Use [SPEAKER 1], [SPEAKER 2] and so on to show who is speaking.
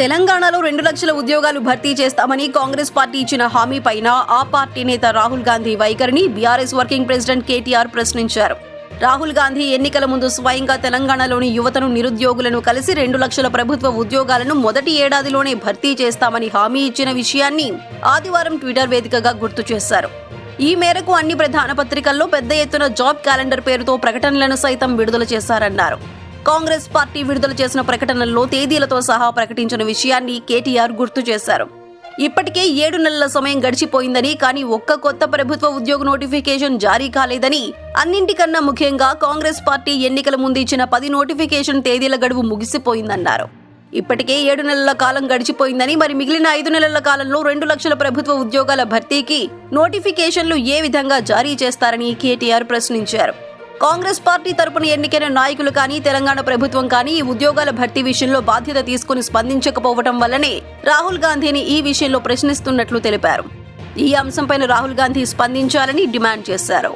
[SPEAKER 1] తెలంగాణలో రెండు లక్షల ఉద్యోగాలు భర్తీ చేస్తామని కాంగ్రెస్ పార్టీ ఇచ్చిన హామీ పైన ఆ పార్టీ నేత రాహుల్ గాంధీ వైఖరిని బీఆర్ఎస్ వర్కింగ్ ప్రెసిడెంట్ కేటీఆర్ ప్రశ్నించారు. రాహుల్ గాంధీ ఎన్నికల ముందు స్వయంగా తెలంగాణలోని యువతను నిరుద్యోగులను కలిసి రెండు లక్షల ప్రభుత్వ ఉద్యోగాలను మొదటి ఏడాదిలోనే భర్తీ చేస్తామని హామీ ఇచ్చిన విషయాన్ని ఆదివారం ట్విట్టర్ వేదికగా గుర్తు చేశారు. ఈ మేరకు అన్ని ప్రధాన పత్రికల్లో పెద్ద ఎత్తున జాబ్ క్యాలెండర్ పేరుతో ప్రకటనలను సైతం విడుదల చేశారన్నారు. కాంగ్రెస్ పార్టీ విడుదల చేసిన ప్రకటనల్లో తేదీలతో సహా ప్రకటించిన విషయాన్ని కేటీఆర్ గుర్తు చేశారు. ఇప్పటికే ఏడు నెలల సమయం గడిచిపోయిందని కానీ ఒక్క కొత్త ప్రభుత్వ ఉద్యోగ నోటిఫికేషన్ జారీ కాలేదని అన్నింటికన్నా ముఖ్యంగా కాంగ్రెస్ పార్టీ ఎన్నికల ముందు ఇచ్చిన పది నోటిఫికేషన్ తేదీల గడువు ముగిసిపోయిందన్నారు. ఇప్పటికే ఏడు నెలల కాలం గడిచిపోయిందని మరి మిగిలిన ఐదు నెలల కాలంలో రెండు లక్షల ప్రభుత్వ ఉద్యోగాల భర్తీకి నోటిఫికేషన్లు ఏ విధంగా జారీ చేస్తారని కేటీఆర్ ప్రశ్నించారు. కాంగ్రెస్ పార్టీ తరపున ఎన్నికైన నాయకులు కానీ తెలంగాణ ప్రభుత్వం కానీ ఈ ఉద్యోగాల భర్తీ విషయంలో బాధ్యత తీసుకుని స్పందించకపోవటం వల్లనే రాహుల్ గాంధీని ఈ విషయంలో ప్రశ్నిస్తున్నట్లు తెలిపారు. ఈ అంశంపైన రాహుల్ గాంధీ స్పందించాలని డిమాండ్ చేశారు.